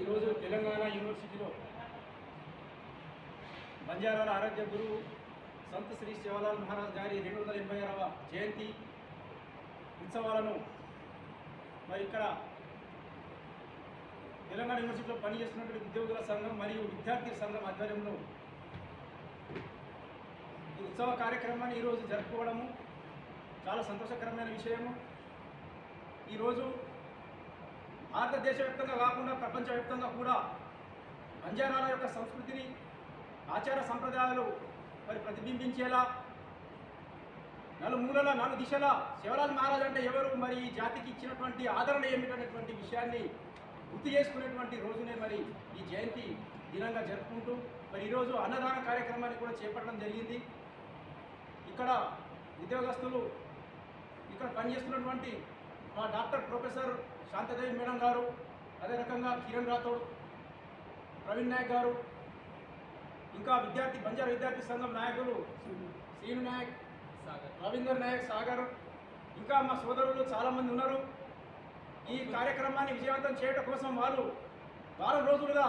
ఈరోజు తెలంగాణ యూనివర్సిటీలో బంజారాల ఆరోగ్య గురువు సంత్ శ్రీ శివలాల్ మహారాజ్ గారి రెండు వందల ఎనభై ఆరవ జయంతి ఉత్సవాలను మరి ఇక్కడ తెలంగాణ యూనివర్సిటీలో పనిచేస్తున్నటువంటి ఉద్యోగుల సంఘం మరియు విద్యార్థి సంఘం ఆధ్వర్యంలో ఈ ఉత్సవ కార్యక్రమాన్ని ఈరోజు జరుపుకోవడము చాలా సంతోషకరమైన విషయము. ఈరోజు భారతదేశ వ్యాప్తంగా కాకుండా ప్రపంచవ్యాప్తంగా కూడా బంజారాల యొక్క సంస్కృతిని ఆచార సంప్రదాయాలు మరి ప్రతిబింబించేలా నలుమూలల నలు దిశల శివరాజ్ మహారాజ్ అంటే ఎవరు? మరి ఈ జాతికి ఇచ్చినటువంటి ఆదరణ ఏమిటనేటువంటి విషయాన్ని గుర్తు చేసుకునేటువంటి రోజునే మరి ఈ జయంతి దినంగా జరుపుకుంటూ మరి ఈరోజు అన్నదాన కార్యక్రమాన్ని కూడా చేపట్టడం జరిగింది. ఇక్కడ ఉద్యోగస్తులు ఇక్కడ పనిచేస్తున్నటువంటి మా డాక్టర్ ప్రొఫెసర్ శాంతదేవి మేడం గారు అదే రకంగా కిరణ్ రాథోడ్ ప్రవీణ్ నాయక్ గారు ఇంకా విద్యార్థి బంజారా విద్యార్థి సంఘం నాయకులు శ్రీను నాయక్ రవీందర్ నాయక్ సాగర్ ఇంకా మా సోదరులు చాలామంది ఉన్నారు. ఈ కార్యక్రమాన్ని విజయవంతం చేయడం కోసం వాళ్ళు వారం రోజులుగా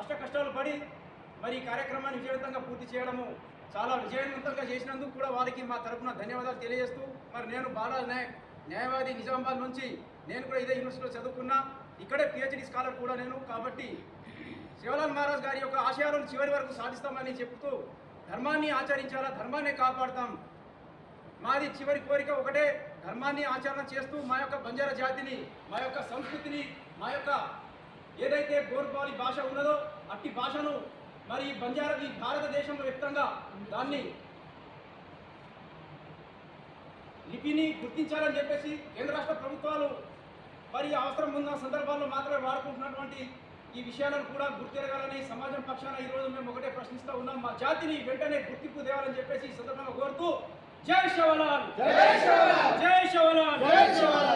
అష్ట కష్టాలు పడి మరి ఈ కార్యక్రమాన్ని విజయవంతంగా పూర్తి చేయడము చాలా విజయవంతంగా చేసినందుకు కూడా వారికి మా తరపున ధన్యవాదాలు తెలియజేస్తూ మరి నేను బాలాజ్ నాయక్ న్యాయవాది నిజామాబాద్ నుంచి నేను కూడా ఇదే యూనివర్సిటీలో చదువుకున్నా. ఇక్కడే పిహెచ్డి స్కాలర్ కూడా నేను కాబట్టి శివలాల్ మహారాజ్ గారి యొక్క ఆశయాలను చివరి వరకు సాధిస్తామని చెప్తూ ధర్మాన్ని ఆచరించాలా ధర్మాన్ని కాపాడతాం. మాది చివరి కోరిక ఒకటే ధర్మాన్ని ఆచరణ చేస్తూ మా యొక్క బంజారా జాతిని మా యొక్క సంస్కృతిని మా యొక్క ఏదైతే గోర్పాలి భాష ఉన్నదో అట్టి భాషను మరి ఈ బంజారా ఈ భారతదేశంలో వ్యక్తంగా దాన్ని లిపిని గుర్తించాలని చెప్పేసి కేంద్ర రాష్ట్ర ప్రభుత్వాలు మరి అవసరం ఉన్న సందర్భాల్లో మాత్రమే వాడుకుంటున్నటువంటి ఈ విషయాలను కూడా గుర్తిరగాలని సమాజం పక్షాన ఈ రోజు మేము ఒకటే ప్రశ్నిస్తూ ఉన్నాం మా జాతిని వెంటనే గుర్తింపు తేవాలని చెప్పేసి ఈ సందర్భంగా కోరుతూ జై శివలాల్ జై శివలాల్! జై శివలాల్ జై శివలాల్!